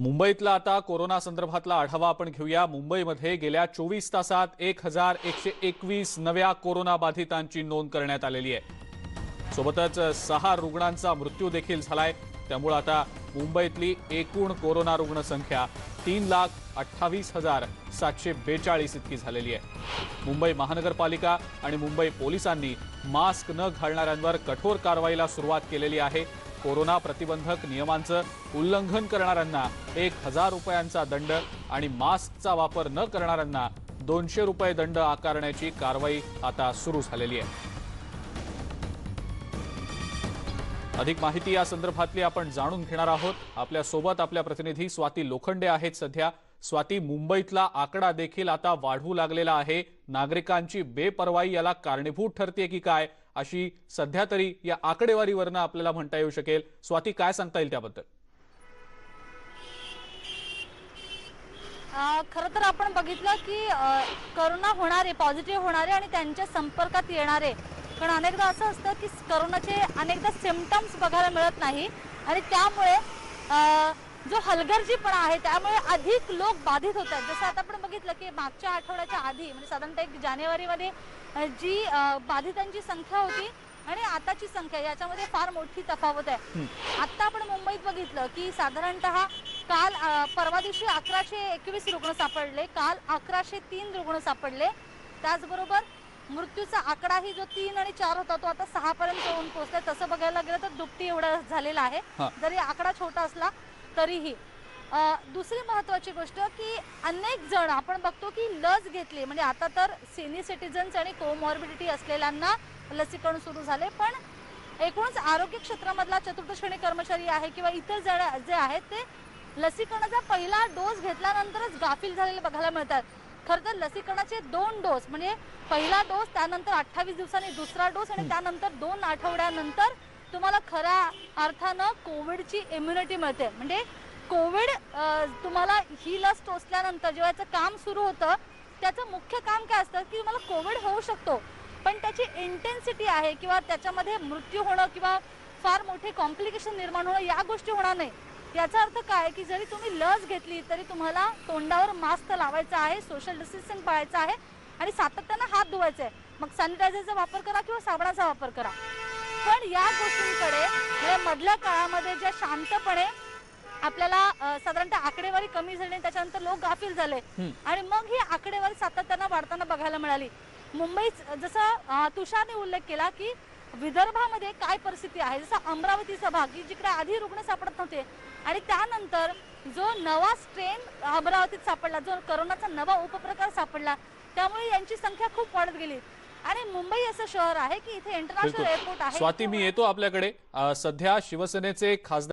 मुंबईतला आता कोरोना संदर्भातला आढावा आपण घेऊया. मुंबईमध्ये गेल्या चोवीस तासात एक हजार एकशे एकवीस नव्या कोरोना बाधितांची नोंद करण्यात आलेली आहे. सोबतच सहा रुग्णांचा मृत्यू देखील झालाय. त्यामुळे आता मुंबईतली एकूण कोरोना रुग्णसंख्या तीन लाख अठ्ठावीस हजार सातशे बेचाळीस इतकी झालेली आहे. मुंबई महानगरपालिका आणि मुंबई पोलिसांनी मास्क न घालणाऱ्यांवर कठोर कारवाईला सुरुवात केलेली आहे. कोरोना प्रतिबंधक नियमांचं उल्लंघन करणाऱ्यांना एक हजार रुपयांचा दंड आणि मास्कचा वापर न करणाऱ्यांना दोनशे रुपये दंड आकारण्याची कारवाई आता सुरू झालेली आहे. अधिक माहिती या संदर्भातली आपण जाणून घेणार आहोत. आपल्यासोबत आपल्या प्रतिनिधी स्वाती लोखंडे आहेत सध्या. स्वाती मुंबईतला आकडा देखील आता वाढू लागलेला आहे. नागरिकांची बेपर्वाई याला कारणीभूत ठरते की काय अशी सध्या तरी या आकडेवारीवरनं आपल्याला म्हणता येऊ शकेल. स्वाती काय सांगता येईल त्याबद्दल? खर खरं तर आपण बघितलं की करोना होणारे पॉझिटिव्ह होणारे आणि त्यांच्या संपर्कात येणारे. पण अनेकदा असं असतं की करोनाचे अनेकदा सिमटम्स बघायला मिळत नाही. आणि त्यामुळे जो हलगर्जीपणा आहे त्यामुळे अधिक लोक बाधित होतात. जसं आता आपण बघितलं की मागच्या आठवड्याच्या आधी म्हणजे साधारणतः एक जानेवारीमध्ये जी बाधितांची संख्या होती आणि आताची संख्या याच्यामध्ये फार मोठी तफावत आहे. आता आपण मुंबईत बघितलं की साधारणतः काल परवा दिवशी अकराशे एकवीस रुग्ण सापडले काल अकराशे तीन रुग्ण सापडले. त्याचबरोबर मृत्यूचा आकडाही जो तीन आणि चार होता तो आता सहा पर्यंत येऊन पोहोचलाय. तसं बघायला गेलं तर दुपटी एवढा झालेला आहे. जरी आकडा छोटा असला तरीही. दुसरी महत्वाची गोष्ट की अनेक जण आपण बघतो की लस घेतली म्हणजे आता तर सिनियर सिटीजन्स आणि कोमॉर्बिडिटी असलेल्यांना लसीकरण सुरू झाले पण एकूणच आरोग्य क्षेत्रामधला चतुर्थ श्रेणी कर्मचारी आहे किंवा इतर जण जे आहेत ते लसीकरणाचा पहिला डोस घेतल्यानंतरच गाफील झालेले बघायला मिळतात. खरं तर लसीकरणाचे दोन डोस म्हणजे पहिला डोस त्यानंतर अठ्ठावीस दिवसांनी दुसरा डोस आणि त्यानंतर दोन आठवड्यानंतर तुम्हाला खऱ्या अर्थानं कोविडची इम्युनिटी मिळते. म्हणजे कोविड तुम्हाला ही लस टोचल्यानंतर जेव्हा याचं काम सुरू होतं त्याचं मुख्य काम काय असतं की तुम्हाला कोविड होऊ शकतो. पण त्याची इंटेन्सिटी आहे किंवा त्याच्यामध्ये मृत्यू होणं किंवा फार मोठे कॉम्प्लिकेशन निर्माण होणं या गोष्टी होणार नाही. याचा अर्थ काय की जरी तुम्ही लस घेतली तरी तुम्हाला तोंडावर मास्क लावायचा आहे सोशल डिस्टन्सिंग पाळायचं आहे आणि सातत्यानं हात धुवायचा आहे मग सॅनिटायझरचा वापर करा किंवा साबणाचा वापर करा. पण या गोष्टींकडे म्हणजे मधल्या काळामध्ये ज्या शांतपणे आपल्याला साधारणतः आकडेवारी कमी झाली आणि त्याच्यानंतर लोक गाफील झाले. आणि मग ही आकडेवारी सातत्यानं वाढताना बघायला मिळाली. मुंबईत जसं तुषारने उल्लेख केला की विदर्भामध्ये काय परिस्थिती आहे? जसं अमरावतीचा भाग की जिकडे आधी रुग्ण सापडत नव्हते आणि त्यानंतर जो नवा स्ट्रेन अमरावतीत सापडला जो करोनाचा नवा उपप्रकार सापडला त्यामुळे यांची संख्या खूप वाढत गेली. आणि मुंबई असं शहर आहे की इथे इंटरनॅशनल एअरपोर्ट आहे स्वाती मी येतो आपल्याकडे. सध्या शिवसेनेचे खासदार